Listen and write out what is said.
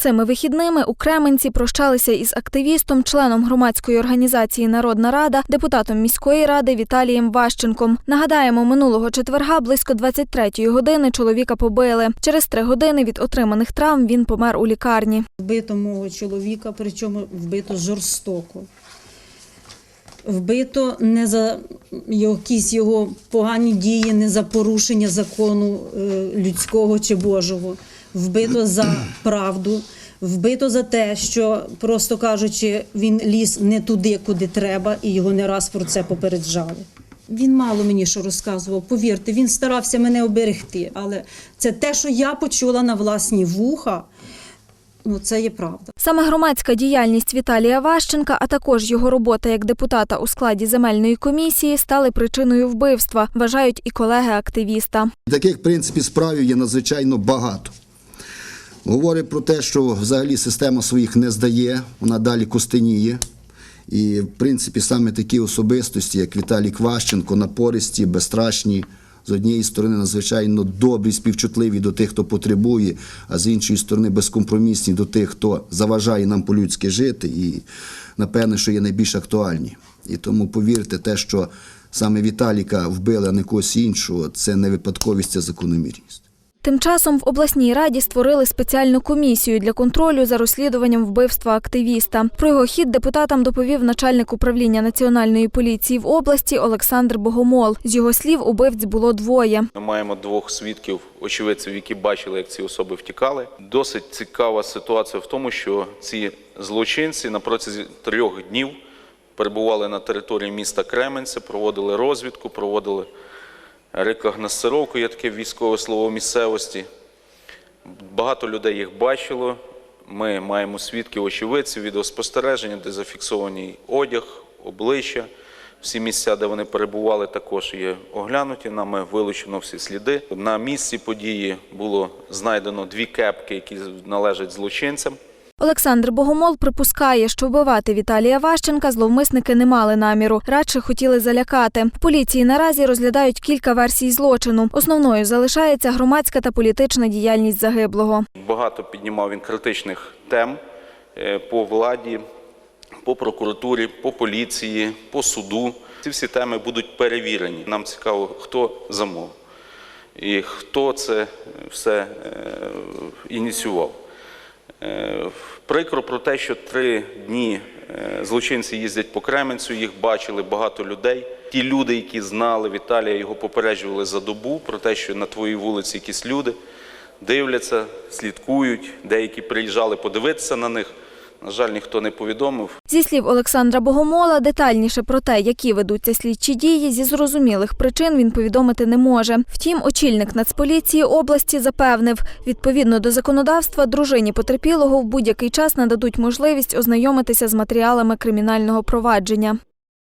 Цими вихідними у Кременці прощалися із активістом, членом громадської організації Народна Рада, депутатом міської ради Віталієм Ващенком. Нагадаємо, минулого четверга близько 23-ї години чоловіка побили. Через три години від отриманих травм він помер у лікарні. Вбито мого чоловіка, причому вбито жорстоко. Вбито не за якісь його погані дії, не за порушення закону е, людського чи Божого. Вбито за правду, вбито за те, що, просто кажучи, він ліз не туди, куди треба, і його не раз про це попереджали. Він мало мені що розказував. Повірте, він старався мене оберегти. Але це те, що я почула на власні вуха, ну це є правда. Саме громадська діяльність Віталія Ващенка, а також його робота як депутата у складі земельної комісії стали причиною вбивства, вважають і колеги активіста. Таких, в принципі, справів є надзвичайно багато. Говорить про те, що взагалі система своїх не здає, вона далі костеніє. І, в принципі, саме такі особистості, як Віталій Кващенко, напористі, безстрашні, з однієї сторони, надзвичайно добрі, співчутливі до тих, хто потребує, а з іншої сторони, безкомпромісні до тих, хто заважає нам по-людськи жити, і, напевне, що є найбільш актуальні. І тому повірте, те, що саме Віталіка вбили, а не когось іншого, це не випадковість, це закономірність. Тим часом в обласній раді створили спеціальну комісію для контролю за розслідуванням вбивства активіста. Про його хід депутатам доповів начальник управління національної поліції в області Олександр Богомол. З його слів, убивць було двоє. Ми маємо двох свідків, очевидців, які бачили, як ці особи втікали. Досить цікава ситуація в тому, що ці злочинці на протязі трьох днів перебували на території міста Кременця, проводили розвідку, проводили рекогносцировку, є таке військове слово місцевості. Багато людей їх бачило. Ми маємо свідків очевидців, відеоспостереження, де зафіксований одяг, обличчя. Всі місця, де вони перебували, також є оглянуті. Нами вилучено всі сліди. На місці події було знайдено дві кепки, які належать злочинцям. Олександр Богомол припускає, що вбивати Віталія Ващенка зловмисники не мали наміру, радше хотіли залякати. В поліції наразі розглядають кілька версій злочину. Основною залишається громадська та політична діяльність загиблого. Багато піднімав він критичних тем е, по владі, по прокуратурі, по поліції, по суду. Ці всі теми будуть перевірені. Нам цікаво, хто замовив і хто це все е, ініціював. Е, Прикро про те, що три дні е, злочинці їздять по Кременцю, їх бачили багато людей. Ті люди, які знали Віталія, його попереджували за добу про те, що на твоїй вулиці якісь люди дивляться, слідкують. Деякі приїжджали подивитися на них. На жаль, ніхто не повідомив. Зі слів Олександра Богомола, детальніше про те, які ведуться слідчі дії, зі зрозумілих причин він повідомити не може. Втім, очільник Нацполіції області запевнив, відповідно до законодавства, дружині потерпілого в будь-який час нададуть можливість ознайомитися з матеріалами кримінального провадження.